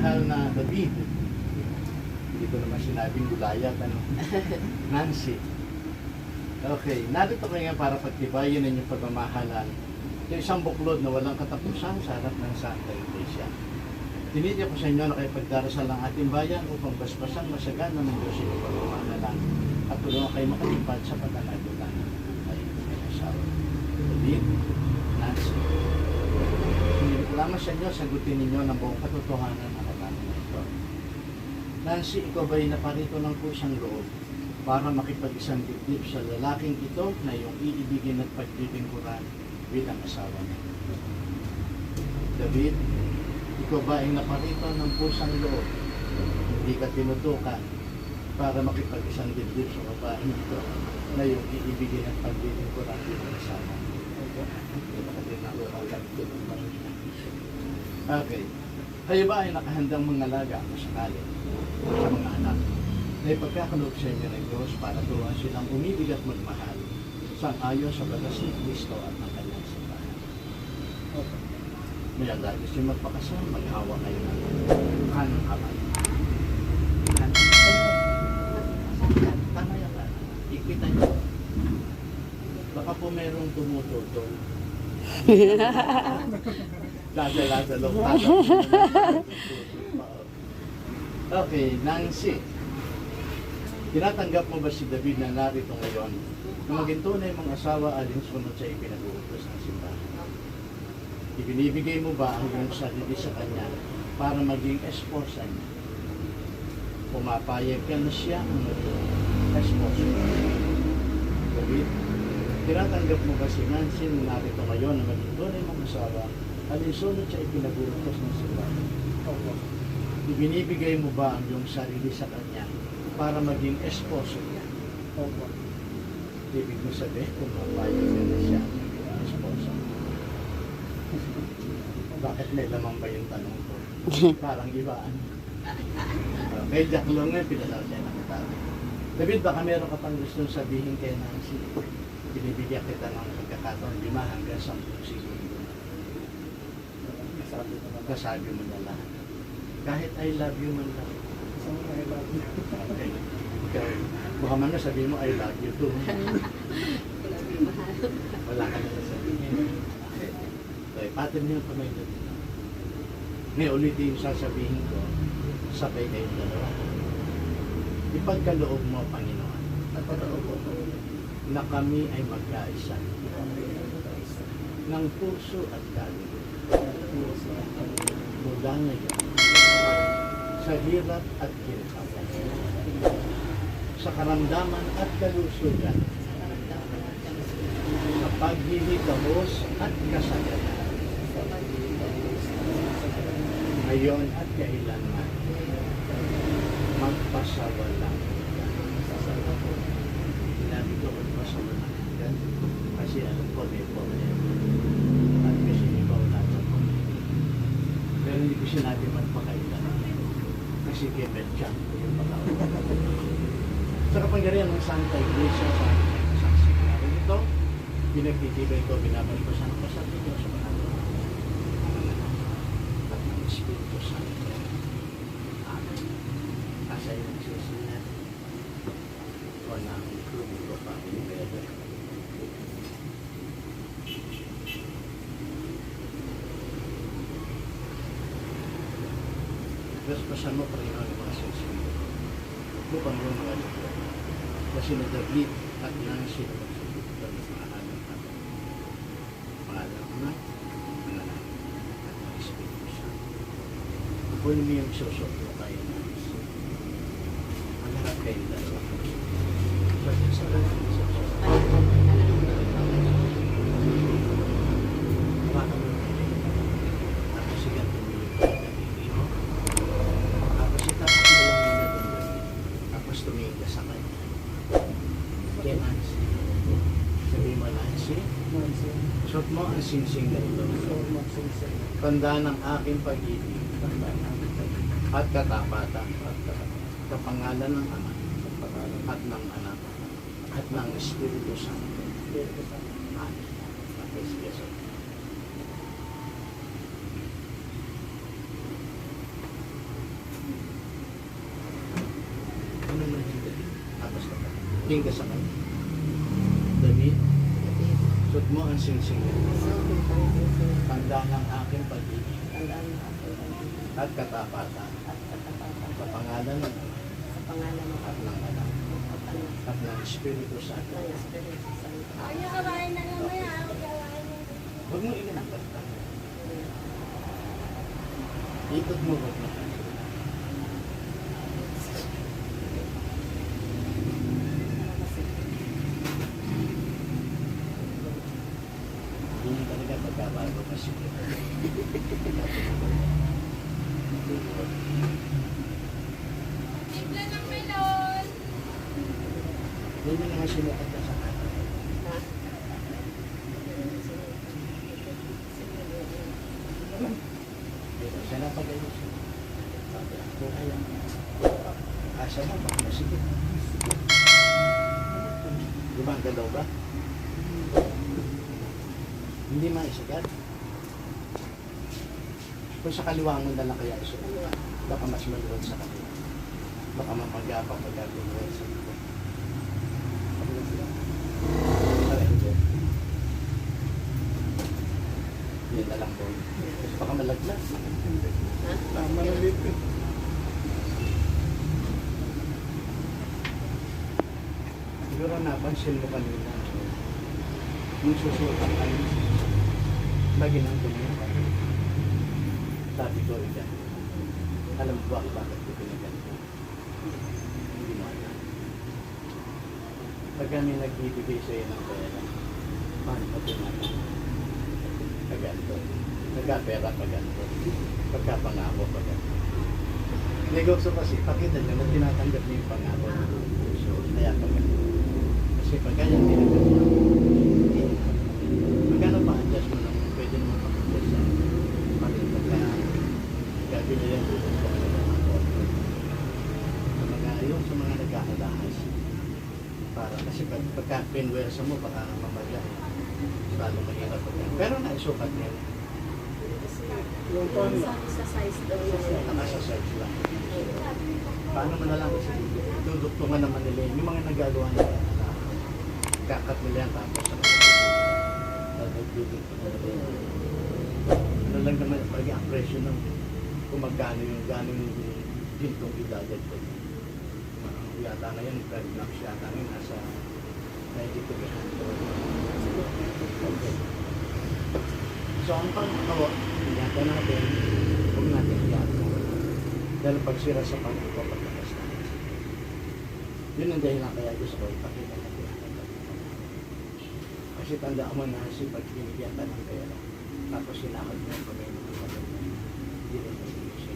mahal na David. Hindi ko naman sinabing gulayat, ano? Nancy. Okay, narito kayo nga para pagtibayin ang inyong pagmamahalan. Yung isang buklod na walang katapusan sa harap ng Santa Iglesia. Tinitya ko sa inyo na kayo pagdarasal ng ating bayan upang basbasan masagana ng Diyos yung pagmamahalan at tulungan kayo makalipad sa pagkakagulan ay may asawa. David, Nancy. Hindi ko lamang sa inyo, sagutin ninyo ng buong katotohanan ito. Nancy, ikaw ba'y naparito ng kusang loob para makipag-isang dibdib sa lalaking ito na iyong iibigin at pagbibingkuran bilang asawa niya? David, ikaw ba ay naparito ng pusang loob? Hindi ka tinutukan para makipag-isang dibdib sa babaeng ito na iyong iibigin at pagbibingkuran bilang asawa niya? Okay. Kayo ba ay nakahandang mangalaga kung sakali sa mga anak na ipagkakaloob sa inyo ng Diyos para turuan silang umibig at magmahal sa ayon sa batas ni Kristo at ng kanyang simbahan? May ang gusto yung magpakasal, maghawa kayo ng kanang kamay. Tama yan ba? Ikita niyo. Baka po merong tumututol. Dadala-dalo. Okay, Nancy. Tinatanggap mo ba si David na narito ngayon na maging tunay mong asawa alinsunod sa ipinag-uutos ng simbahan? Ibinibigay mo ba ang iyong sarili sa kanya para maging esposa niya? Pumapayag ka na siya ang maging esposa niya. David, tinatanggap mo ba si Nancy na narito ngayon na maging tunay mong asawa alinsunod sa ipinag-uutos ng simbahan? Opo. Ibinibigay mo ba ang iyong sarili sa kanya para maging esposo niya? Opo. Ibig mo sabihin kung mapayag ka na siya ang esposo. Bakit may lamang ba yung tanong ko? Parang ibaan. Okay, Jack Long nga, pinalaw siya ng katabi. David, baka meron ka pang gustong sabihin kay Nancy. Binibigyan kita ng pagkakataon lima hanggang sampung segundo. Kasabi mo na lahat. Kahit I love you man lang. Isang I love you. Okay. Okay. Baka man na sabihin mo, I love you too. Wala ka na sasabihin. Okay. Okay, patin niyo pa may dito. Ngayon ulitin yung sasabihin ko, sabay kayong dalawa. Ipagkaloob mo, Panginoon, at kaloob na kami ay magkaisa ng puso at kaluluwa mula ngayon sa hirap at kinakapan sa karamdaman at kalusugan. Sa paghihigamos at kasaganan ngayon at kailanman. Magpasawalang Sinabi ko magpasawalang hanggan kasi alam ko may problema at kasi ikaw natin ko pero hindi ko sinabi magpakailan kasi Betchan ko yung sa kapangyarihan ng Santa Iglesia sa natin ito pinagtitibay ko binabalipasan ko sa Diyos sa pangalan ng Ama, at ng Espiritu Santo Amen Asa yung nagsisinat o ng klubo ko pa pinibebe Tapos pasan mo pa rin ang mga sisiyo upang yung mga dito kasi nagdaglit at nang sinabagsagot ng pangalan ng Ama, pangalan ng Ama, pangalan at ng Espiritu Santo. Kung mo yung susunod tayo na ang lahat kayo dalawa. Sa lahat pagsingsing na ito. Tanda ng aking pag-ibig at katapatan sa pangalan ng Ama at ng Anak at ng Espiritu Santo. Amen. Ano nang hindi? Tapos ka pa. Tingga sa kanya. Mo ang singsing Tanda ng aking pag-ibig at katapatan sa pangalan ng at ng anak at ng Espiritu Santo. Huwag mo ka. Ikot mo huwag mo. Hindi talaga pagkabago kasi. Tignan ng melon. Hindi mo naman sinukat ka sa. Pero siya na pag-ayos. Sabi ako, ayan. Asa mo, baka masigit. Di ba ang galaw ba? Hindi maisagat. Kung sa kaliwa mo na lang kaya isulat, baka mas maluwag sa kaliwa. Baka mapagapang pagkagawa sa likod. Para hindi. Yan na lang po. Kasi baka malaglag. Tama na dito. Siguro napansin mo kanina. Yung susukan kayo. Lagi nang tumingin. Sabi ko, ika. Alam mo ba bakit ko pinaganto? Hindi mo alam. Pag kami nagbibigay sa iyo ng pera, paano mo tinatanong? Paganto. Nagkapera paganto. Pagkapangako paganto. Negosyo kasi, pakita nyo na tinatanggap niyo yung pangako ng puso. Kaya paganto. Kasi pag ganyan tinatanggap niyo, magkano pa adjust mo lang. Pwede naman pag-adjust sa pati pagka gagawin yan dito sa mga sa mga yung sa mga nagkakadahas. Para kasi pag pagka pinwersa mo baka mamaya lalo mahirap pag pero naisukat niya. Yung pan, Sa size daw yun. nasa search lang. Paano mo na lang kasi duduktungan naman nila yun. yung mga nagagawa nila na kakat nila yan tapos sa yun. ano lang naman pag-impression ng kung magkano yung gano'n yung gintong idadad ko. Yata ngayon, per grams yata ngayon, nasa 92 Okay. So, ang pangkawa, yata natin, huwag natin yata. Dahil pagsira sa pangkawa, pagkakas natin. Yun ang dahilan kaya gusto ko ipakita natin. Kasi tandaan mo na si pag binigyan ka ng pera, tapos sinakot mo yung pagkain mo ng hindi rin magiging siya.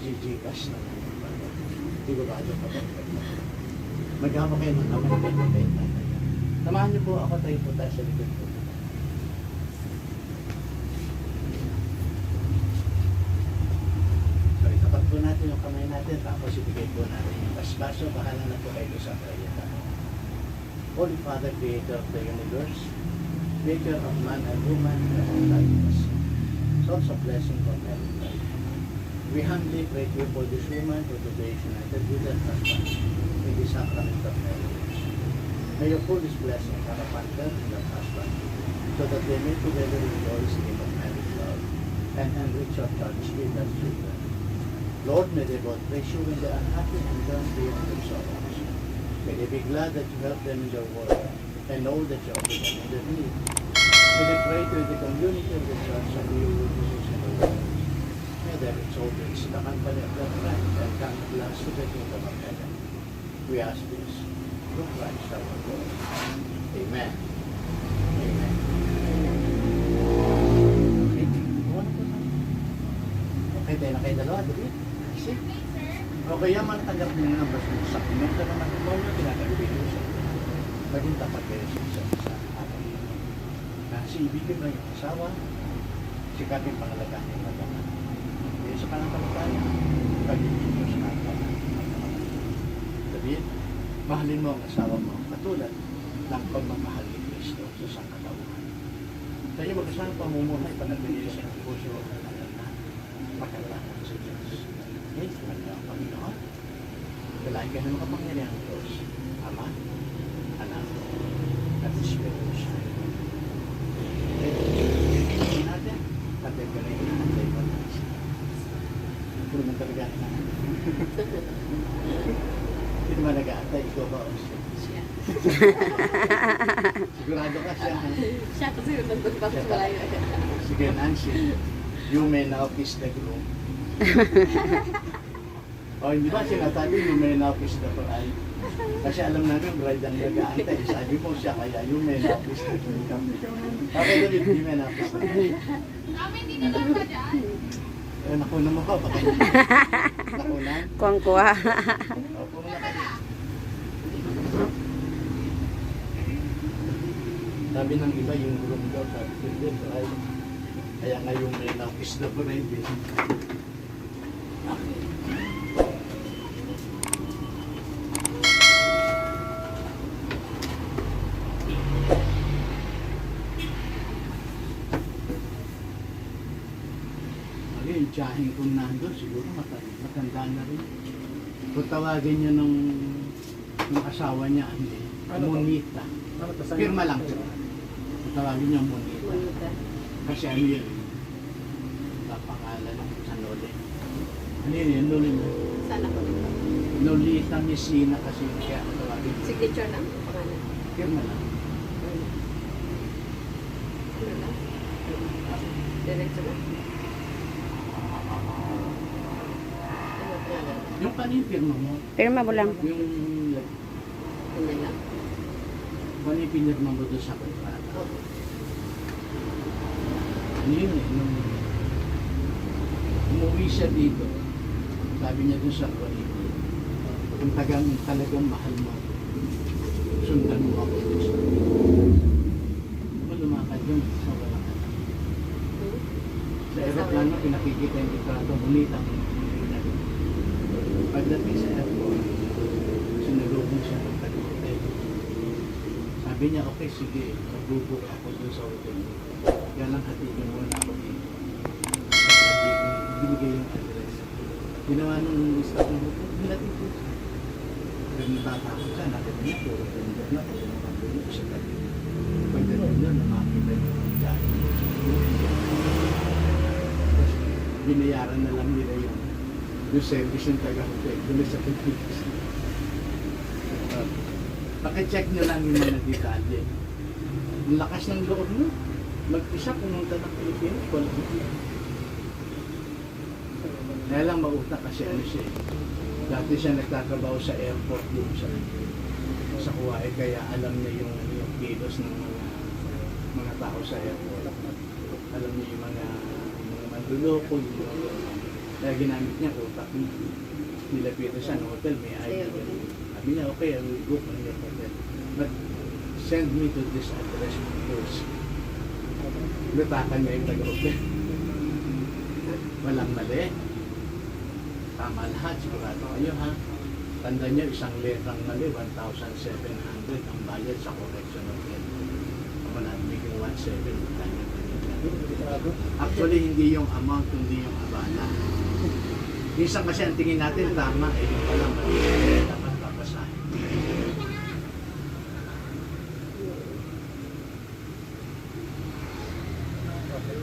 Gigigas na lang yung pala. Sigurado pa ba? Maghama kayo ng kamay kayo ng benta. Samahan niyo po ako tayo po tayo sa likod po. So itapat po natin yung kamay natin tapos ibigay po natin yung basbaso. Bahala na po kayo sa prayer. Holy Father, Creator of the universe, Maker of man and woman and all life source of blessing for from heaven. We humbly pray to you for this woman who today is united with her husband in the sacrament of marriage. May your fullest blessing come upon her and her husband, so that they may together rejoice in of marriage love and enrich your church with their children. Lord, may they both praise you when they are happy and turn beyond their sorrows. May they be glad that you help them in their work and know that you offer them their need. May they pray to the community of the church and your witnesses in the world. May their the company of their friends and come at last to the kingdom of heaven. We ask this through Christ our Lord. Amen. Amen. Okay, na tayo. Na kayo dalawa, dali. See? Okay, yan man tanggap niyo ng basta sa sakrimento ng matrimonyo, tinatagawin niyo sa Maging tapat kayo sa isa. Na si ibigin mo yung asawa, sikapin pangalagaan yung mag-ama. Kaya sa pananampalataya, pag-ibig mo sa mga Sabihin, mahalin mo ang asawa mo katulad ng pagmamahal ni Kristo sa sangkatauhan. Kaya mag-asang pamumuhay panatili sa puso at na pagkatapos sa Diyos. Okay, talaga ang Panginoon. Dalahin ka ng kapangyarihan ng Diyos. Ama, anak, at Espiritu. Okay, natin. Tatay ka nakatay pa na siya. Puro mo talaga na. Hindi naman nag-aatay, ikaw ba o siya? Sigurado ka siya. Siya kasi pa sa malayo. Sige, Nancy. You may now kiss the groom. O, hindi ba sinasabi, you may now kiss the bride? Kasi alam namin, bride ang nag-aantay. Sabi mo siya, kaya you may now kiss the groom. Okay, David, you may the groom. Kami hindi na lang ka dyan. Eh, nakuna mo ka, baka nakuna. Kuwang-kuwa. Opo muna kayo. Sabi ng iba, yung groom daw, sabi ko, hindi, bride. Kaya nga yung may now kiss the bride. eh. Okay. Ano yung kong nandun, siguro matanda, matanda na rin. Kung tawagin niyo nung, nung asawa niya, hindi. Ano? Monita. Ano? Pirma lang siya. Kung tawagin niyo Monita. Monica. Kasi ano yun, kapangalan sa Lole. Ano yun yun, Lole mo? Sana ko. Lolita Messina kasi kaya tawagin. Signature ng pangalan. Pirma lang. Ano lang? Diretso lang. Ano Yung kanina pirma mo, Pirma mo lang. yung Ano lang? kanina pinirma mo doon sa kontrata. Ano yun eh, nung umuwi siya dito, sabi niya doon sa Kuwaiti, kung tagang talagang mahal mo, sundan mo ako doon sa Kung lumakad yun, sa alam. Sa aeroplano, pinakikita yung litrato, bonita ang Pagdating sa airport, sinulubong siya ng taga-hotel. Sabi niya, okay, sige, magbubuk ako doon sa hotel. Kaya lang hatiin mo na ako dito. Sabi, binigay yung address. Ginawa nung ng hotel, nilatid ko siya. Pero natatakot siya, nakita niya, puro tender na, puro nakatulog siya tabi. Pagdating niya, namakita niya jacket. Tapos, binayaran na lang nila yung yung service ng taga-hotel. Doon sa Pilipinas. Uh, Pakicheck nyo lang yung mga detalye. Ang lakas ng loob mo. Mag-isa pumunta ng Pilipinas. Wala mo. Kaya lang mauta kasi ano siya. eh. Dati siya nagtatrabaho sa airport doon sa sa Kuwait kaya alam niya yung, yung kilos ng mga mga tao sa airport. Alam niya yung mga mga manduloko, yung kaya ginamit niya utak niya. Nilapit siya ng hotel, may ID. Sabi niya, okay, I will book on your hotel. But send me to this address first. Lutakan niya yung taga-hotel. Walang mali. Tama lahat, sigurado kayo ha. Tanda niyo, isang letrang mali, 1,700 ang bayad sa correction of debt. Ako na, bigyan 1,700. Kanya Actually, hindi yung amount, kundi yung abala. Minsan kasi ang tingin natin tama, eh yung pala mali. Kaya dapat babasahin. Okay.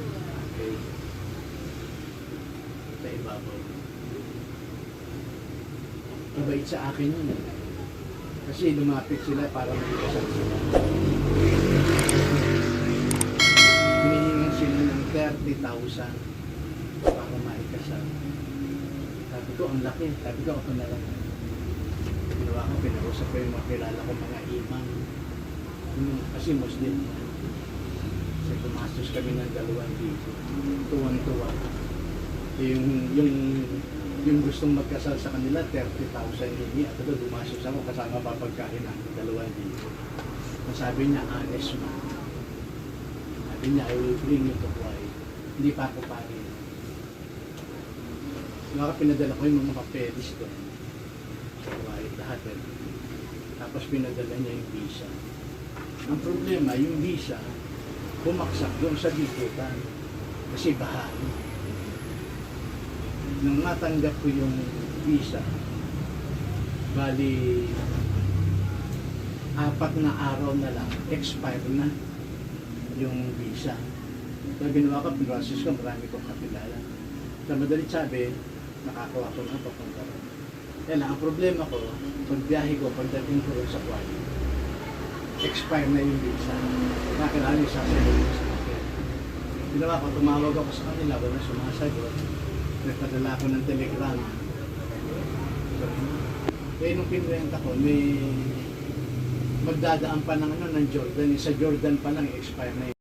Sa ibabaw. Sa akin yun. eh. Kasi lumapit sila para magkasal sila. Hinihingan sila ng 30,000 para maikasal. Sabi ko, ang laki. Sabi ko, ako na lang. Ginawa ko, pinausap ko yung mga kilala ko, mga imam. Yung- Kasi Muslim. Kasi gumastos kami ng dalawang dito. Tuwang-tuwa. Yung, yung, yung gustong magkasal sa kanila, 30,000 hindi. At ito, gumastos ako kasama pa pagkain ng dalawang dito. Ang sabi niya, honest man. Sabi niya, I will bring you to Kuwait. Hindi pa ako pangin. Mga pinadala ko yung mga papeles doon. Sa Kuwait, lahat eh. Tapos pinadala niya yung visa. Ang problema, yung visa, bumaksak doon sa bigutan. Kasi baha. Nung matanggap ko yung visa, Bali, apat na araw na lang, expire na yung visa. Kaya ginawa ko, pinrocess ko, marami kong kakilala. Sa madalit sabi, nakakuha ko na papunta ron. Yan ang problema ko, pagbiyahe ko, pagdating ko sa Kuwait, expire na yung visa. Nakakilala yung sasabihin ko sa akin. Ginawa ko, tumawag ako sa kanila, wala sumasagot. Nagpadala ko ng telegram. Eh, nung pinrenta ko, may magdadaan pa ng ano ng Jordan. Sa Jordan pa lang, expire na yun.